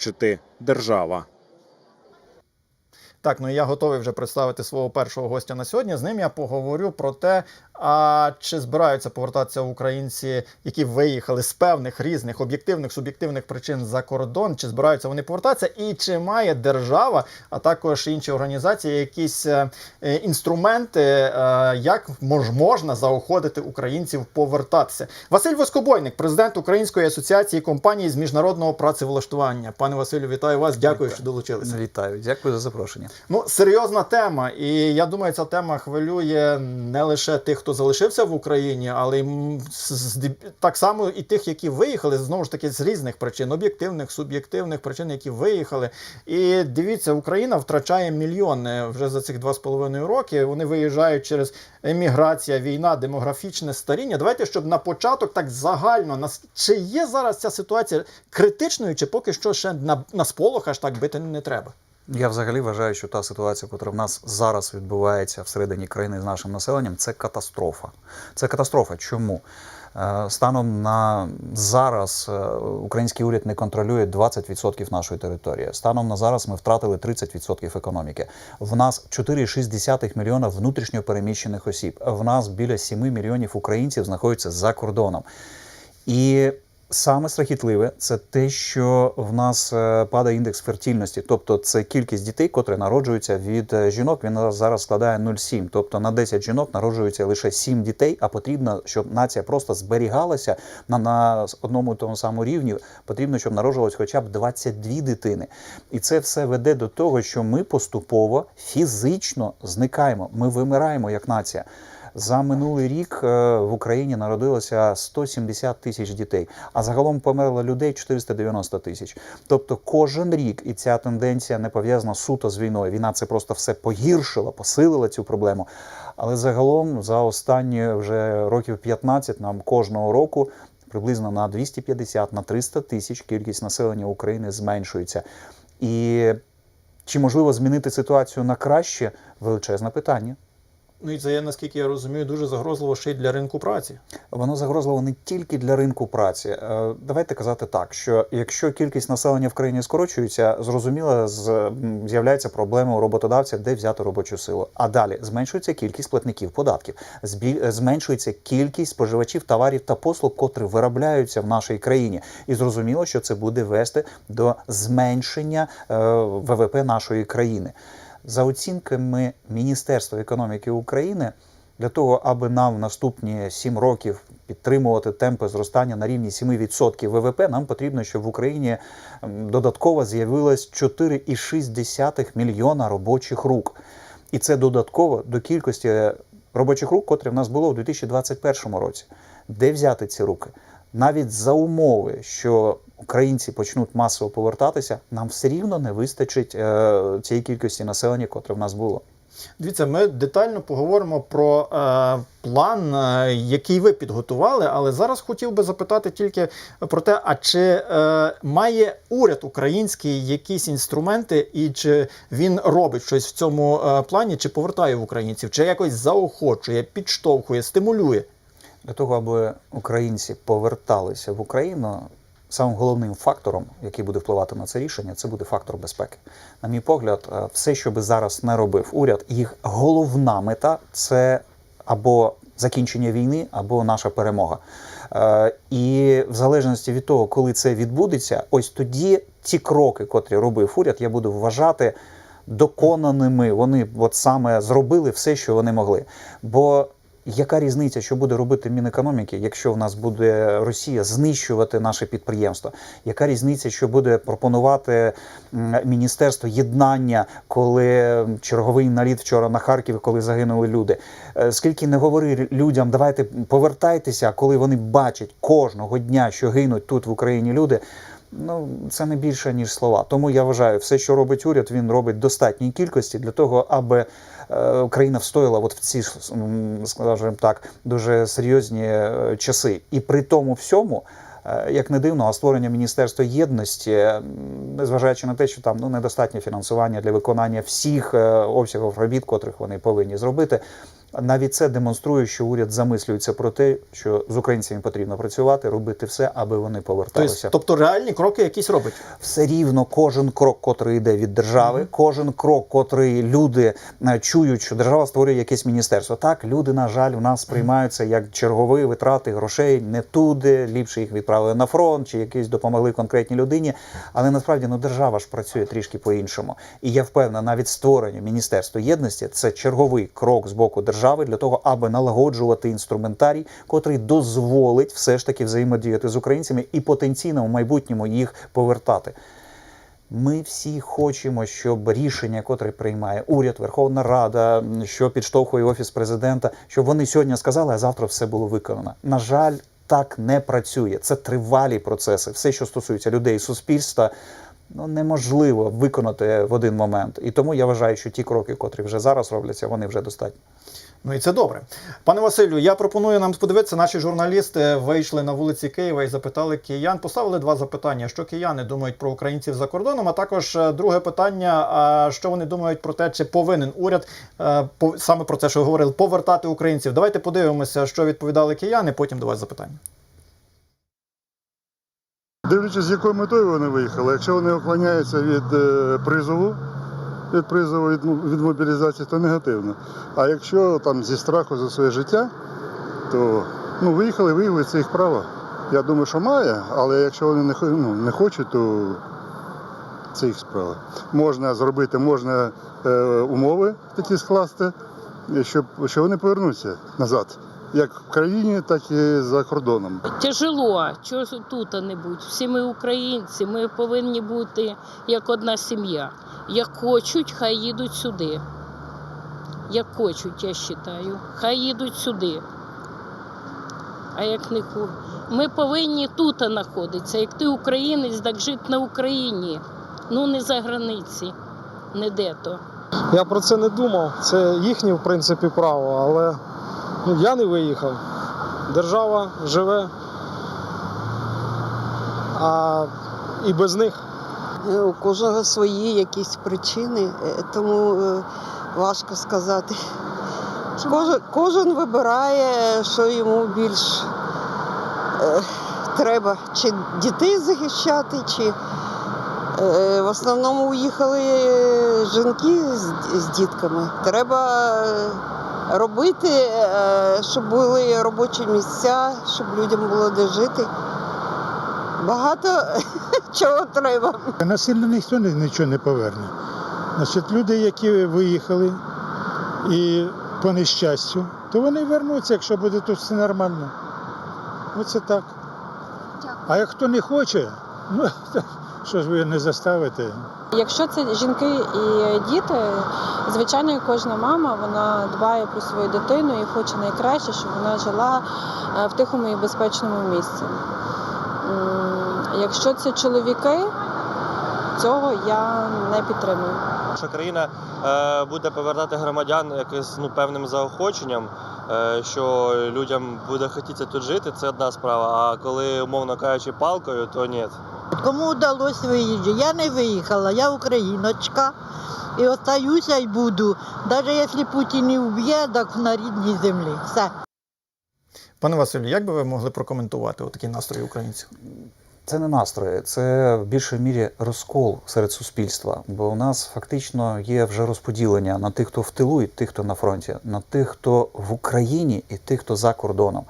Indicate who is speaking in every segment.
Speaker 1: бачити держава.
Speaker 2: Так, ну і я готовий вже представити свого першого гостя на сьогодні. З ним я поговорю про те, а чи збираються повертатися українці, які виїхали з певних різних об'єктивних суб'єктивних причин за кордон, чи збираються вони повертатися, і чи має держава, а також інші організації, якісь е, інструменти, е, як мож, можна заохотити українців повертатися. Василь Воскобойник, президент Української асоціації компаній з міжнародного працевлаштування. Пане Василю, вітаю вас. Дякую, що долучилися.
Speaker 3: Вітаю, дякую за запрошення.
Speaker 2: Ну, серйозна тема, і я думаю, ця тема хвилює не лише тих, хто залишився в Україні, але так само і тих, які виїхали знову ж таки з різних причин, об'єктивних, суб'єктивних причин, які виїхали. І дивіться, Україна втрачає мільйони вже за цих два з половиною роки. Вони виїжджають через еміграція, війна, демографічне старіння. Давайте, щоб на початок так загально нас чи є зараз ця ситуація критичною, чи поки що ще на, на сполох аж так бити не треба.
Speaker 3: Я взагалі вважаю, що та ситуація, яка в нас зараз відбувається всередині країни з нашим населенням, це катастрофа. Це катастрофа. Чому? Е, Станом на зараз е, український уряд не контролює 20% нашої території. Станом на зараз ми втратили 30% економіки. В нас 4,6 мільйона внутрішньо переміщених осіб. В нас біля 7 мільйонів українців знаходяться за кордоном. І саме страхітливе це те, що в нас е, падає індекс фертильності, тобто це кількість дітей, котрі народжуються від е, жінок. Він зараз складає 0,7. Тобто на 10 жінок народжується лише 7 дітей. А потрібно, щоб нація просто зберігалася на, на одному тому самому рівні. Потрібно, щоб народжувалось хоча б 22 дитини. І це все веде до того, що ми поступово фізично зникаємо. Ми вимираємо як нація. За минулий рік е, в Україні народилося 170 тисяч дітей, а загалом померло людей 490 тисяч. Тобто кожен рік, і ця тенденція не пов'язана суто з війною. Війна це просто все погіршила, посилила цю проблему. Але загалом за останні вже років 15 нам кожного року приблизно на 250 на 300 тисяч кількість населення України зменшується. І чи можливо змінити ситуацію на краще величезне питання.
Speaker 2: Ну і це є, наскільки я розумію, дуже загрозливо ще й для ринку праці.
Speaker 3: Воно загрозливо не тільки для ринку праці. Е, Давайте казати так, що якщо кількість населення в країні скорочується, зрозуміло, з'являється проблема у роботодавця, де взяти робочу силу. А далі зменшується кількість платників податків, е, зменшується кількість споживачів товарів та послуг, котрі виробляються в нашій країні. І зрозуміло, що це буде вести до зменшення е, ВВП нашої країни. За оцінками Міністерства економіки України, для того, аби нам в наступні 7 років підтримувати темпи зростання на рівні 7% ВВП, нам потрібно, щоб в Україні додатково з'явилось 4,6 мільйона робочих рук. І це додатково до кількості робочих рук, котрі в нас було у 2021 році. Де взяти ці руки? Навіть за умови, що українці почнуть масово повертатися, нам все рівно не вистачить е, цієї кількості населення, котре в нас було.
Speaker 2: Дивіться, ми детально поговоримо про е, план, е, який ви підготували, але зараз хотів би запитати тільки про те, а чи е, має уряд український якісь інструменти, і чи він робить щось в цьому е, плані, чи повертає в українців, чи якось заохочує, підштовхує, стимулює.
Speaker 3: Для того, аби українці поверталися в Україну, самим головним фактором, який буде впливати на це рішення, це буде фактор безпеки. На мій погляд, е, все, що би зараз не робив уряд, їх головна мета це або закінчення війни, або наша перемога. Е, І в залежності від того, коли це відбудеться, ось тоді ті кроки, котрі робив уряд, я буду вважати доконаними. Вони от саме зробили все, що вони могли. Бо яка різниця, що буде робити Мінекономіки, якщо в нас буде Росія знищувати наше підприємство? Яка різниця, що буде пропонувати Міністерство єднання, коли черговий наліт вчора на Харків, коли загинули люди? Е, Скільки не говори людям, давайте повертайтеся, коли вони бачать кожного дня, що гинуть тут в Україні люди. Ну, це не більше ніж слова. Тому я вважаю, все, що робить уряд, він робить достатній кількості для того, аби е, Україна встояла от в ці, скажімо так, дуже серйозні е, часи. І при тому всьому. е, Як не дивно, а створення Міністерства єдності, незважаючи на те, що там ну недостатнє фінансування для виконання всіх обсягів робіт, котрих вони повинні зробити, Навіть це демонструє, що уряд замислюється про те, що з українцями потрібно працювати, робити все, аби вони поверталися.
Speaker 2: Тобто, тобто реальні кроки якісь робить.
Speaker 3: все рівно кожен крок, котрий йде від держави, кожен крок, котрий люди е, чують, що держава створює якесь міністерство. Так, люди, на жаль, в нас сприймаються як чергові витрати грошей не туди, ліпше їх відправили на фронт чи якісь допомогли конкретній людині. Але насправді ну держава ж працює трішки по-іншому. І я впевнена, навіть створення міністерства єдності це черговий крок з боку держави для того, аби налагоджувати інструментарій, котрий дозволить все ж таки взаємодіяти з українцями і потенційно в майбутньому їх повертати. Ми всі хочемо, щоб рішення, котре приймає уряд, Верховна Рада, що підштовхує офіс президента, щоб вони сьогодні сказали, а завтра все було виконано. На жаль, так не працює. Це тривалі процеси. Все, що стосується людей, суспільства, ну неможливо виконати в один момент. І тому я вважаю, що ті кроки, котрі вже зараз робляться, вони вже достатні.
Speaker 2: Ну і це добре. Пане Василю, я пропоную нам подивитися. Наші журналісти вийшли на вулиці Києва і запитали киян. Поставили два запитання: що кияни думають про українців за кордоном. А також е, друге питання: що вони думають про те, чи повинен уряд е, саме про це, що говорили, повертати українців. Давайте подивимося, що відповідали кияни. Потім до вас запитання.
Speaker 1: Дивлячись, з якою метою вони виїхали. Якщо вони уклоняються від е, призову, від призову від, від мобілізації, то негативно. А якщо там зі страху за своє життя, то ну, виїхали, виїхали, це їх право. Я думаю, що має, але якщо вони не, ну, не хочуть, то це їх справа. Можна зробити, можна е, умови такі скласти, щоб, щоб вони повернуться назад. Як в країні, так і за кордоном.
Speaker 4: Тяжело, чого тут не будь. Всі ми українці, ми повинні бути як одна сім'я. Як хочуть, хай їдуть сюди. Як хочуть, я вважаю. Хай їдуть сюди. А як не хочуть. Ми повинні тут знаходитися. Як ти українець, так жити на Україні. Ну не за границі, не де то.
Speaker 5: Я про це не думав. Це їхнє, в принципі, право, але ну, я не виїхав. Держава живе. А і без них.
Speaker 6: Е, У кожного свої якісь причини, е, тому е, важко сказати. Кожен, кожен вибирає, що йому більш треба, чи дітей захищати, чи в основному уїхали жінки з, з дітками. Треба робити, щоб були робочі місця, щоб людям було де жити. Багато чого треба.
Speaker 7: Насильно ніхто нічого не поверне. Значить, люди, які виїхали і по нещастю, то вони вернуться, якщо буде тут все нормально. Оце так. А як хто не хоче, ну що ж ви не заставите?
Speaker 8: Якщо це жінки і діти, звичайно, кожна мама вона дбає про свою дитину і хоче найкраще, щоб вона жила е, в тихому і безпечному місці. Якщо це чоловіки, цього я не підтримую.
Speaker 9: Що країна е, буде повертати громадян якось ну, певним заохоченням, е, що людям буде хотіти тут жити, це одна справа. А коли, умовно кажучи, палкою, то ні.
Speaker 10: Кому вдалося виїжджати? Я не виїхала, я україночка. І остаюся і буду. Навіть якщо Путін не вб'є, так на рідній землі. Все.
Speaker 2: Пане Василю, як би ви могли прокоментувати такі настрої українців?
Speaker 3: Це не настрої, це в більшій мірі розкол серед суспільства. Бо у нас фактично є вже розподілення на тих, хто в тилу, і тих, хто на фронті, на тих, хто в Україні, і тих, хто за кордоном.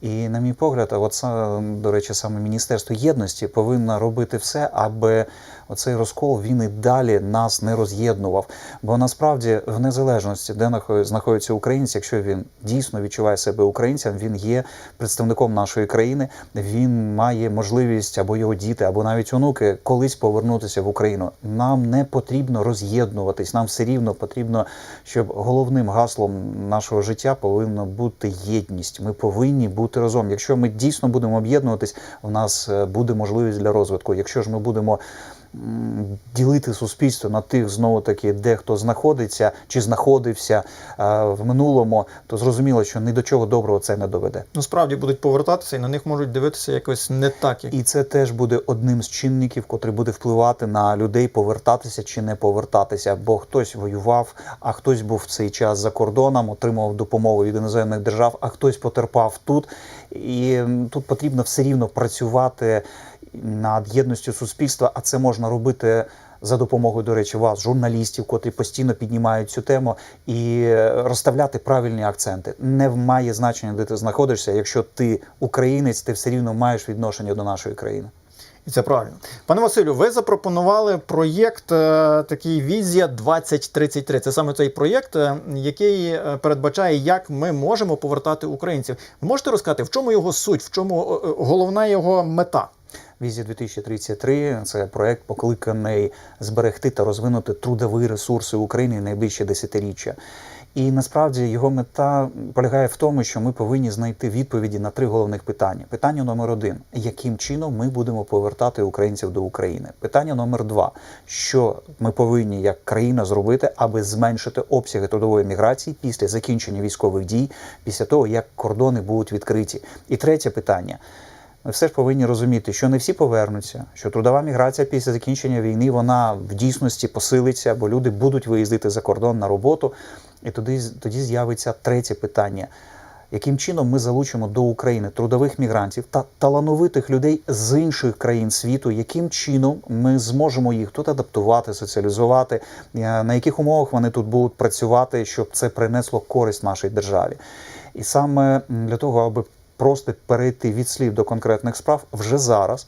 Speaker 3: І, на мій погляд, от до речі, саме Міністерство єдності повинно робити все, аби оцей розкол він і далі нас не роз'єднував. Бо насправді, в незалежності, де нахо- знаходиться українець, якщо він дійсно відчуває себе українцем, він є представником нашої країни, він має можливість або його діти, або навіть онуки колись повернутися в Україну. Нам не потрібно роз'єднуватись. Нам все рівно потрібно, щоб головним гаслом нашого життя повинна бути єдність. Ми повинні бути разом. Якщо ми дійсно будемо об'єднуватись, у нас е, буде можливість для розвитку. Якщо ж ми будемо ділити суспільство на тих знову таки, де хто знаходиться чи знаходився е, в минулому, то зрозуміло, що ні до чого доброго це не доведе.
Speaker 2: Ну справді будуть повертатися і на них можуть дивитися якось не так, як
Speaker 3: І це теж буде одним з чинників, котрий буде впливати на людей повертатися чи не повертатися. Бо хтось воював, а хтось був в цей час за кордоном, отримував допомогу від іноземних держав, а хтось потерпав тут. І тут потрібно все рівно працювати над єдністю суспільства, а це можна робити. За допомогою, до речі, вас, журналістів, котрі постійно піднімають цю тему, і розставляти правильні акценти. Не має значення, де ти знаходишся. Якщо ти українець, ти все рівно маєш відношення до нашої країни.
Speaker 2: І це правильно. Пане Василю, ви запропонували проєкт е, такий Візія 2033. Це саме цей проєкт, е, який е, передбачає, як ми можемо повертати українців. Ви можете розказати, в чому його суть, в чому головна його мета?
Speaker 3: Візія 2033 – це проект, покликаний зберегти та розвинути трудові ресурси України найближче десятиріччя. І насправді його мета полягає в тому, що ми повинні знайти відповіді на три головних питання. Питання номер один: яким чином ми будемо повертати українців до України? Питання номер два: що ми повинні як країна зробити, аби зменшити обсяги трудової міграції після закінчення військових дій, після того як кордони будуть відкриті? І третє питання. Ми все ж повинні розуміти, що не всі повернуться, що трудова міграція після закінчення війни вона в дійсності посилиться, бо люди будуть виїздити за кордон на роботу. І тоді, тоді з'явиться третє питання: яким чином ми залучимо до України трудових мігрантів та талановитих людей з інших країн світу, яким чином ми зможемо їх тут адаптувати, соціалізувати, е, на яких умовах вони тут будуть працювати, щоб це принесло користь нашій державі. І саме для того, аби просто перейти від слів до конкретних справ вже зараз.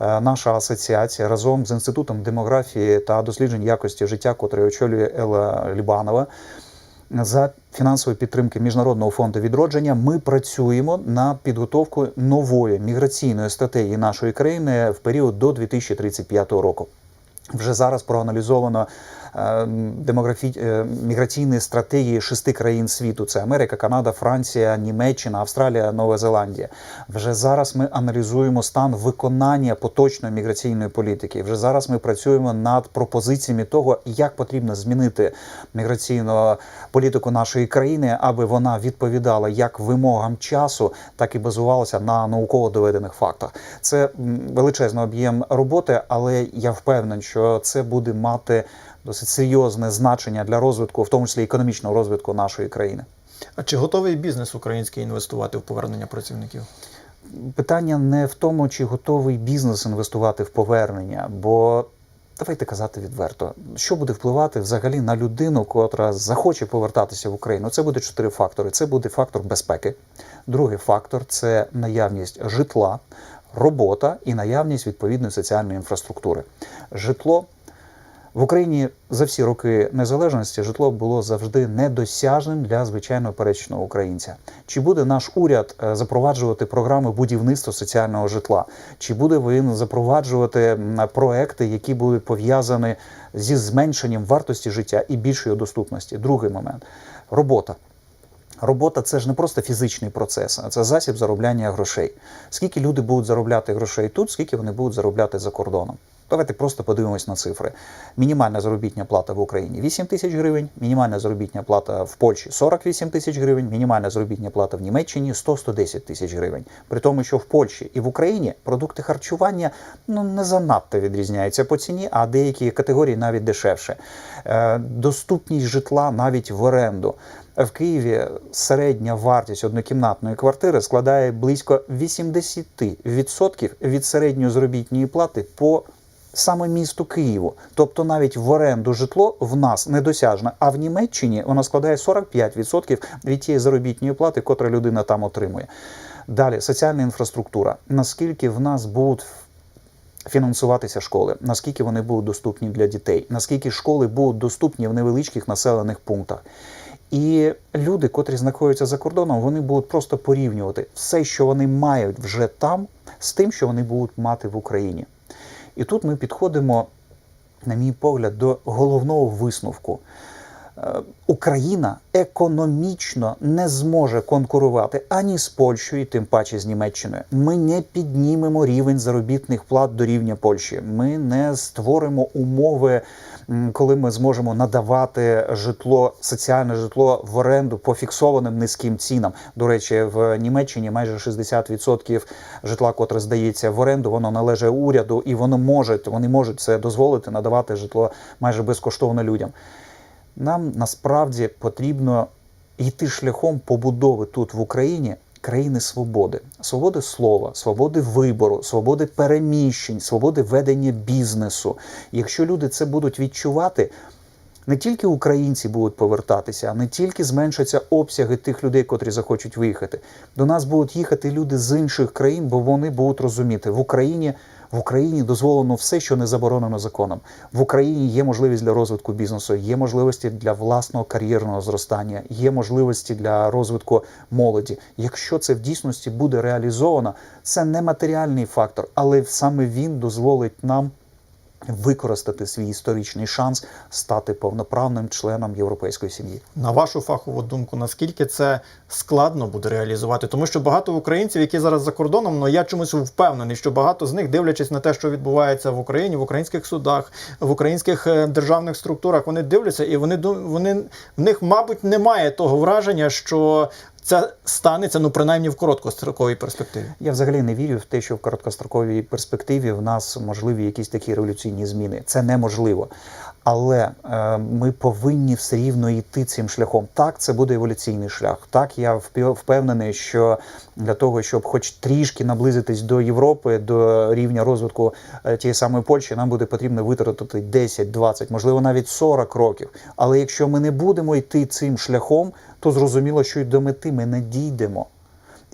Speaker 3: е, Наша асоціація разом з інститутом демографії та досліджень якості життя, котрий очолює Ела Лібанова, за фінансової підтримки Міжнародного фонду відродження ми працюємо над підготовкою нової міграційної стратегії нашої країни в період до 2035 року. Вже зараз проаналізовано демографі... е, міграційні стратегії шести країн світу: це Америка, Канада, Франція, Німеччина, Австралія, Нова Зеландія. Вже зараз ми аналізуємо стан виконання поточної міграційної політики. Вже зараз ми працюємо над пропозиціями того, як потрібно змінити міграційну політику нашої країни, аби вона відповідала як вимогам часу, так і базувалася на науково доведених фактах. Це величезний об'єм роботи, але я впевнений, що це буде мати досить серйозне значення для розвитку, в тому числі економічного розвитку нашої країни.
Speaker 2: А чи готовий бізнес український інвестувати в повернення працівників?
Speaker 3: Питання не в тому, чи готовий бізнес інвестувати в повернення, бо давайте казати відверто, що буде впливати взагалі на людину, котра захоче повертатися в Україну. Це буде чотири фактори. Це буде фактор безпеки. Другий фактор це наявність житла, робота і наявність відповідної соціальної інфраструктури. Житло в Україні за всі роки незалежності житло було завжди недосяжним для звичайного пересічного українця. Чи буде наш уряд е, запроваджувати програми будівництва соціального житла? Чи буде він запроваджувати проекти, які будуть пов'язані зі зменшенням вартості життя і більшої доступності? Другий момент робота. Робота це ж не просто фізичний процес, а це засіб заробляння грошей. Скільки люди будуть заробляти грошей тут, скільки вони будуть заробляти за кордоном. Давайте просто подивимось на цифри. Мінімальна заробітня плата в Україні 8 тисяч гривень, мінімальна заробітня плата в Польщі 48 тисяч гривень, мінімальна заробітня плата в Німеччині 100-110 тисяч гривень. При тому, що в Польщі і в Україні продукти харчування ну не занадто відрізняються по ціні, а деякі категорії навіть дешевше. Е, Доступність житла навіть в оренду. В Києві середня вартість однокімнатної квартири складає близько 80% від середньої заробітної плати по саме місту Києву. Тобто навіть в оренду житло в нас недосяжне, а в Німеччині вона складає 45% від тієї заробітної плати, котра людина там отримує. Далі соціальна інфраструктура. Наскільки в нас будуть фінансуватися школи, наскільки вони будуть доступні для дітей, наскільки школи будуть доступні в невеличких населених пунктах. І люди, котрі знаходяться за кордоном, вони будуть просто порівнювати все, що вони мають вже там, з тим, що вони будуть мати в Україні. І тут ми підходимо, на мій погляд, до головного висновку. Е, Україна економічно не зможе конкурувати ані з Польщею, тим паче з Німеччиною. Ми не піднімемо рівень заробітних плат до рівня Польщі. Ми не створимо умови, коли ми зможемо надавати житло, соціальне житло в оренду по фіксованим низьким цінам. До речі, в Німеччині майже 60% житла, котре здається в оренду, воно належить уряду, і воно може, вони можуть це дозволити надавати житло майже безкоштовно людям. Нам насправді потрібно йти шляхом побудови тут в Україні країни свободи, свободи слова, свободи вибору, свободи переміщень, свободи ведення бізнесу. Якщо люди це будуть відчувати, не тільки українці будуть повертатися, а не тільки зменшаться обсяги тих людей, котрі захочуть виїхати. До нас будуть їхати люди з інших країн, бо вони будуть розуміти, в Україні в Україні дозволено все, що не заборонено законом. В Україні є можливість для розвитку бізнесу, є можливості для власного кар'єрного зростання, є можливості для розвитку молоді. Якщо це в дійсності буде реалізовано, це не матеріальний фактор, але саме він дозволить нам використати свій історичний шанс стати повноправним членом європейської сім'ї.
Speaker 2: На вашу фахову думку, наскільки це складно буде реалізувати? Тому що багато українців, які зараз за кордоном, ну я чомусь впевнений, що багато з них, дивлячись на те, що відбувається в Україні, в українських судах, в українських е, державних структурах, вони дивляться і вони вони в них, мабуть, немає того враження, що це станеться, ну принаймні в короткостроковій перспективі.
Speaker 3: Я взагалі не вірю в те, що в короткостроковій перспективі в нас можливі якісь такі революційні зміни. Це неможливо. Але е, ми повинні все рівно йти цим шляхом. Так, це буде еволюційний шлях. Так, я впев- впевнений, що для того, щоб хоч трішки наблизитись до Європи, до рівня розвитку е, тієї самої Польщі, нам буде потрібно витратити 10, 20, можливо, навіть 40 років. Але якщо ми не будемо йти цим шляхом, то зрозуміло, що й до мети ми не дійдемо.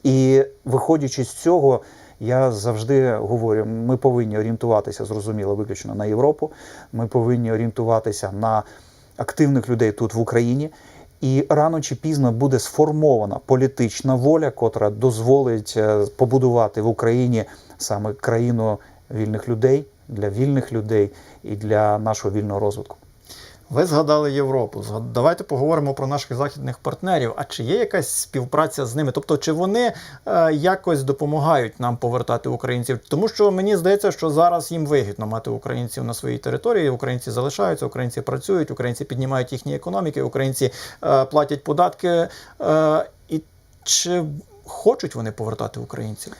Speaker 3: І виходячи з цього, я завжди говорю: ми повинні орієнтуватися, зрозуміло, виключно на Європу. Ми повинні орієнтуватися на активних людей тут в Україні. І рано чи пізно буде сформована політична воля, котра дозволить е, побудувати в Україні саме країну вільних людей для вільних людей і для нашого вільного розвитку.
Speaker 2: Ви згадали Європу. Давайте поговоримо про наших західних партнерів. А чи є якась співпраця з ними? Тобто, чи вони е, якось допомагають нам повертати українців? Тому що мені здається, що зараз їм вигідно мати українців на своїй території. Українці залишаються, українці працюють, українці піднімають їхні економіки, українці е, платять податки. Е, і чи хочуть вони повертати українців?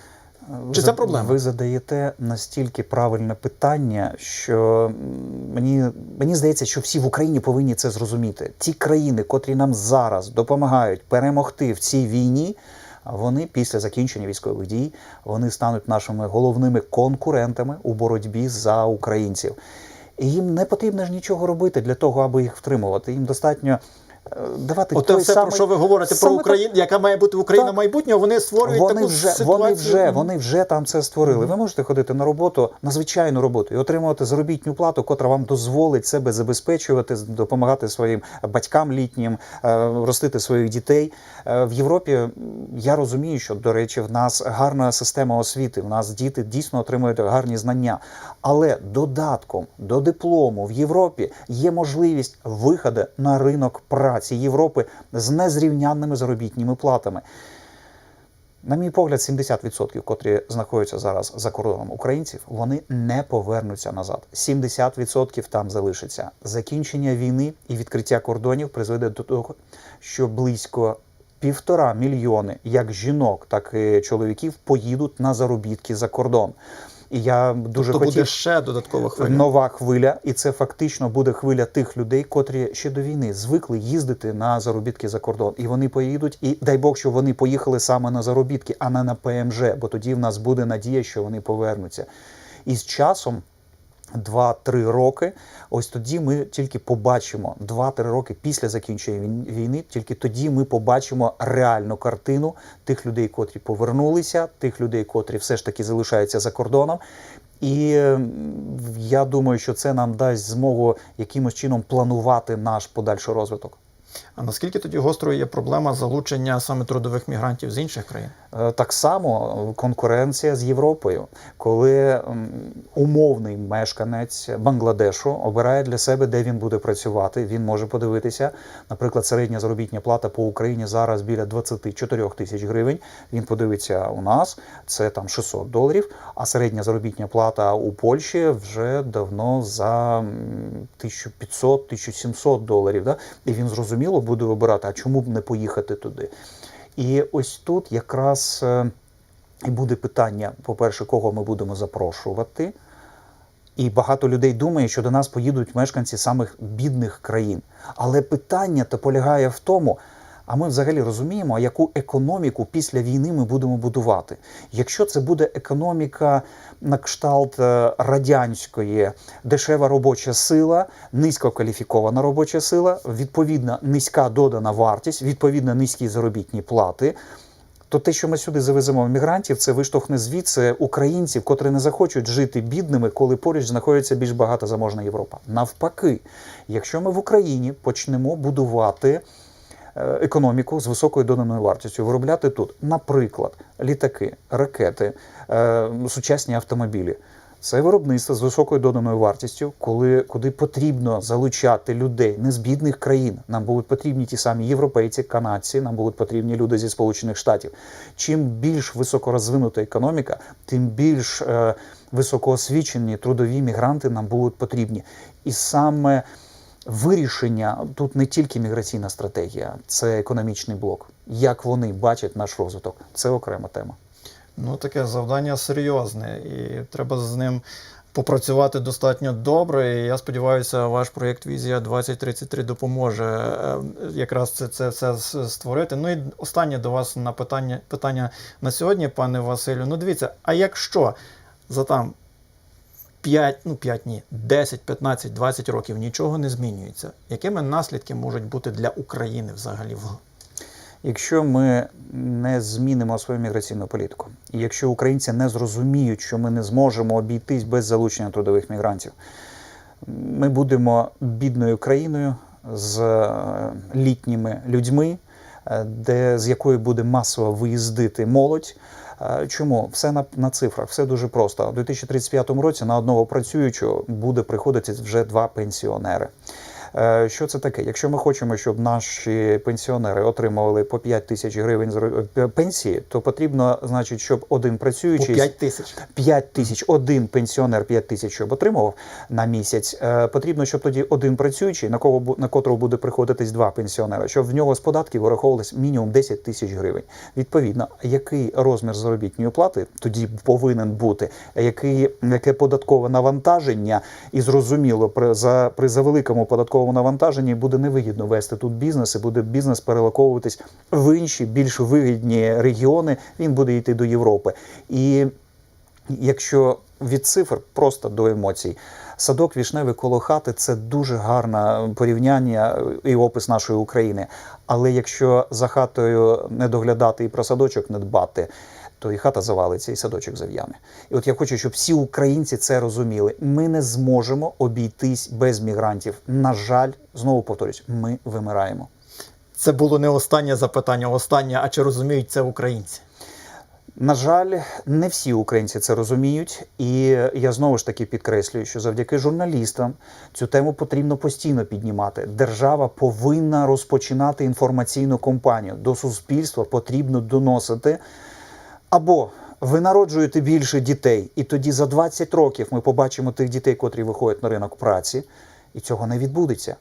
Speaker 2: Чи це проблема?
Speaker 3: Ви задаєте настільки правильне питання, що мені, мені здається, що всі в Україні повинні це зрозуміти. Ті країни, котрі нам зараз допомагають перемогти в цій війні, вони після закінчення військових дій вони стануть нашими головними конкурентами у боротьбі за українців. І їм не потрібно ж нічого робити для того, аби їх втримувати. Їм достатньо давати
Speaker 2: Оте
Speaker 3: той
Speaker 2: все,
Speaker 3: самий...
Speaker 2: про що ви говорите
Speaker 3: саме
Speaker 2: про
Speaker 3: так.
Speaker 2: Україну, яка має бути Україна
Speaker 3: Так.
Speaker 2: майбутнього, вони створюють
Speaker 3: Вони
Speaker 2: таку
Speaker 3: вже,
Speaker 2: ситуацію.
Speaker 3: вони вже, вони вже там це створили. Ви можете ходити на роботу, на звичайну роботу і отримувати заробітну плату, котра вам дозволить себе забезпечувати, допомагати своїм батькам літнім, е, ростити своїх дітей. Е, В Європі я розумію, що до речі, в нас гарна система освіти. В нас діти дійсно отримують гарні знання. Але додатком до диплому в Європі є можливість виходу на ринок праці Європи з незрівнянними заробітними платами. На мій погляд, 70%, котрі знаходяться зараз за кордоном українців, вони не повернуться назад. 70% там залишиться. Закінчення війни і відкриття кордонів призведе до того, що близько півтора мільйони як жінок, так і чоловіків поїдуть на заробітки за кордон. І я дуже
Speaker 2: Тобто
Speaker 3: хотів
Speaker 2: буде ще додаткова хвиля.
Speaker 3: нова хвиля, і це фактично буде хвиля тих людей, котрі ще до війни звикли їздити на заробітки за кордон. І вони поїдуть, і дай Бог, що вони поїхали саме на заробітки, а не на ПМЖ, бо тоді в нас буде надія, що вони повернуться. І з часом. 2-3 роки, ось тоді ми тільки побачимо 2-3 роки після закінчення війни. Тільки тоді ми побачимо реальну картину тих людей, котрі повернулися, тих людей, котрі все ж таки залишаються за кордоном. І я думаю, що це нам дасть змогу якимось чином планувати наш подальший розвиток.
Speaker 2: А наскільки тоді гострою є проблема залучення саме трудових мігрантів з інших країн?
Speaker 3: Е, Так само конкуренція з Європою, коли умовний мешканець Бангладешу обирає для себе, де він буде працювати. Він може подивитися, наприклад, середня заробітня плата по Україні зараз біля 24 тисяч гривень. Він подивиться у нас, це там 600 доларів. А середня заробітня плата у Польщі вже давно за 1500-1700 доларів. Да? І він зрозуміло буде вибирати, а чому б не поїхати туди. І ось тут якраз е, буде питання: по-перше, кого ми будемо запрошувати. І багато людей думає, що до нас поїдуть мешканці самих бідних країн. Але питання то полягає в тому, а ми взагалі розуміємо, яку економіку після війни ми будемо будувати. Якщо це буде економіка на кшталт е, радянської, дешева робоча сила, низькокваліфікована робоча сила, відповідно низька додана вартість, відповідно низькі заробітні плати. То те, що ми сюди завеземо мігрантів, це виштовхне звідси українців, котрі не захочуть жити бідними, коли поруч знаходиться більш багатозаможна Європа. Навпаки, якщо ми в Україні почнемо будувати економіку з високою доданою вартістю, виробляти тут, наприклад, літаки, ракети, е, сучасні автомобілі. Це виробництво з високою доданою вартістю, коли куди потрібно залучати людей не з бідних країн. Нам будуть потрібні ті самі європейці, канадці, нам будуть потрібні люди зі Сполучених Штатів. Чим більш високорозвинута економіка, тим більш е, високоосвічені трудові мігранти нам будуть потрібні. І саме вирішення тут не тільки міграційна стратегія, це економічний блок. Як вони бачать наш розвиток, це окрема тема.
Speaker 2: Ну, таке завдання серйозне, і треба з ним попрацювати достатньо добре. І я сподіваюся, ваш проєкт Візія 2033 допоможе е, якраз це, це все створити. Ну і останнє до вас на питання, питання на сьогодні, пане Василю. Ну, дивіться, а якщо за там 5, ну 5 ні, 10, 15, 20 років нічого не змінюється, якими наслідки можуть бути для України взагалі?
Speaker 3: Якщо ми не змінимо свою міграційну політику, і якщо українці не зрозуміють, що ми не зможемо обійтись без залучення трудових мігрантів, ми будемо бідною країною з е, літніми людьми, е, де, з якої буде масово виїздити молодь. Чому? Все на, на цифрах, все дуже просто. У 2035 році на одного працюючого буде приходити вже два пенсіонери. Е, Що це таке? Якщо ми хочемо, щоб наші пенсіонери отримували по 5 тисяч гривень е, пенсії, то потрібно, значить, щоб один працюючий
Speaker 2: 5 тисяч.
Speaker 3: 5 тисяч, один пенсіонер 5 тисяч, щоб отримував на місяць. Е, Потрібно, щоб тоді один працюючий, на кого на котрого буде приходитись два пенсіонера, щоб в нього з податків вираховувалось мінімум 10 тисяч гривень. Відповідно, який розмір заробітної плати тоді повинен бути, який, яке податкове навантаження, і зрозуміло, при за при завеликому податковому навантаженні буде невигідно вести тут бізнес, і буде бізнес перелаковуватись в інші більш вигідні регіони. Він буде йти до Європи. І якщо від цифр просто до емоцій. Садок вішневий коло хати це дуже гарне порівняння і опис нашої України. Але якщо за хатою не доглядати і про садочок не дбати, то і хата завалиться, і садочок зав'яне. І от я хочу, щоб всі українці це розуміли. Ми не зможемо обійтись без мігрантів. На жаль, знову повторюсь, ми вимираємо.
Speaker 2: Це було не останнє запитання, останнє, а чи розуміють це українці?
Speaker 3: На жаль, не всі українці це розуміють, і я знову ж таки підкреслюю, що завдяки журналістам цю тему потрібно постійно піднімати. Держава повинна розпочинати інформаційну кампанію. До суспільства потрібно доносити або ви народжуєте більше дітей, і тоді за 20 років ми побачимо тих дітей, котрі виходять на ринок праці, і цього не відбудеться.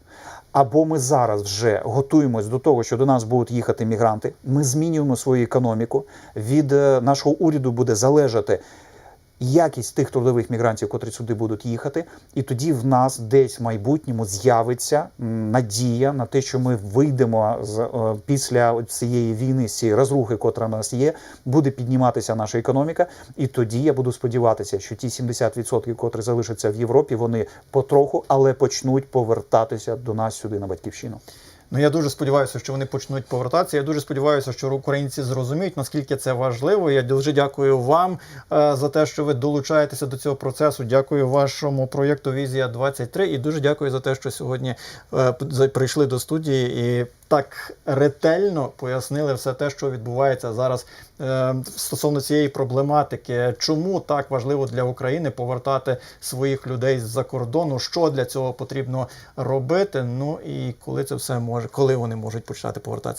Speaker 3: Або ми зараз вже готуємось до того, що до нас будуть їхати мігранти. Ми змінюємо свою економіку. Від е, нашого уряду буде залежати якість тих трудових мігрантів, котрі сюди будуть їхати, і тоді в нас десь в майбутньому з'явиться надія на те, що ми вийдемо з е, після цієї війни, з цієї розрухи, котра в нас є, буде підніматися наша економіка. І тоді я буду сподіватися, що ті 70%, котрі залишаться в Європі, вони потроху, але почнуть повертатися до нас сюди на батьківщину.
Speaker 2: Ну я дуже сподіваюся, що вони почнуть повертатися. Я дуже сподіваюся, що українці зрозуміють, наскільки це важливо. Я дуже дякую вам е, за те, що ви долучаєтеся до цього процесу. Дякую вашому проєкту Візія 23 і дуже дякую за те, що сьогодні е, прийшли до студії і так ретельно пояснили все те, що відбувається зараз е, стосовно цієї проблематики. Чому так важливо для України повертати своїх людей з-за кордону? Що для цього потрібно робити? Ну і коли це все може, коли вони можуть почати повертатися?